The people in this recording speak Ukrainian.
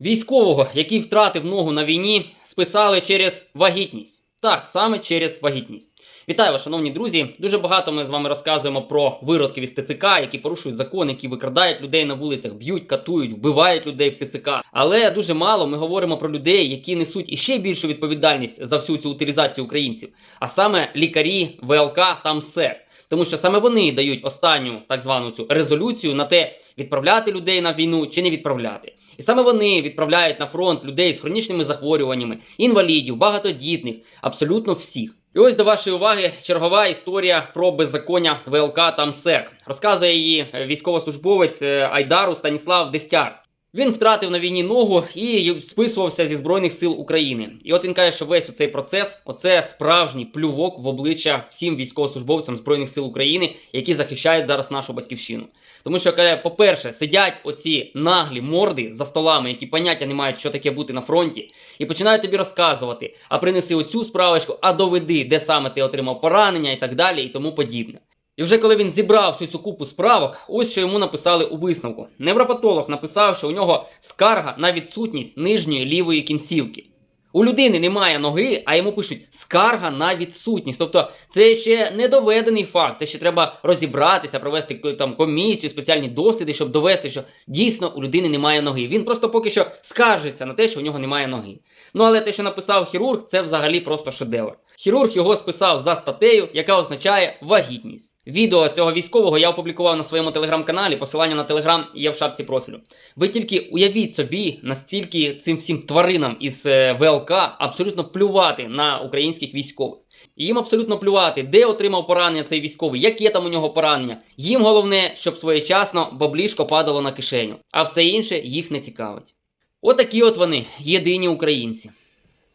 Військового, який втратив ногу на війні, списали через вагітність. Так, саме через вагітність. Вітаю вас, шановні друзі. Дуже багато ми з вами розказуємо про виродків із ТЦК, які порушують закон, які викрадають людей на вулицях, б'ють, катують, вбивають людей в ТЦК. Але дуже мало ми говоримо про людей, які несуть іще більшу відповідальність за всю цю утилізацію українців, а саме лікарі, ВЛК та МСЕК. Тому що саме вони дають останню так звану цю резолюцію на те, відправляти людей на війну чи не відправляти. І саме вони відправляють на фронт людей з хронічними захворюваннями, інвалідів, багатодітних, абсолютно всіх. І ось до вашої уваги чергова історія про беззаконня ВЛК Тамсек. Розказує її військовослужбовець е, Айдару Станіслав Дегтяр. Він втратив на війні ногу і списувався зі Збройних сил України. І от він каже, що весь цей процес оце справжній плювок в обличчя всім військовослужбовцям Збройних сил України, які захищають зараз нашу батьківщину. Тому що каже, по-перше, сидять оці наглі морди за столами, які поняття не мають, що таке бути на фронті, і починають тобі розказувати: а принеси оцю справочку, а доведи, де саме ти отримав поранення і так далі, і тому подібне. І вже коли він зібрав всю цю купу справок, ось що йому написали у висновку. Невропатолог написав, що у нього скарга на відсутність нижньої лівої кінцівки. У людини немає ноги, а йому пишуть скарга на відсутність. Тобто це ще не доведений факт. Це ще треба розібратися, провести там комісію, спеціальні досліди, щоб довести, що дійсно у людини немає ноги. Він просто поки що скаржиться на те, що у нього немає ноги. Ну але те, що написав хірург, це взагалі просто шедевр. Хірург його списав за статтею, яка означає вагітність. Відео цього військового я опублікував на своєму телеграм-каналі. Посилання на телеграм є в шапці профілю. Ви тільки уявіть собі, настільки цим всім тваринам із е, ВЛК абсолютно плювати на українських військових. Їм абсолютно плювати, де отримав поранення цей військовий, яке там у нього поранення. Їм головне, щоб своєчасно баблішко падало на кишеню, а все інше їх не цікавить. Отакі от вони, єдині українці.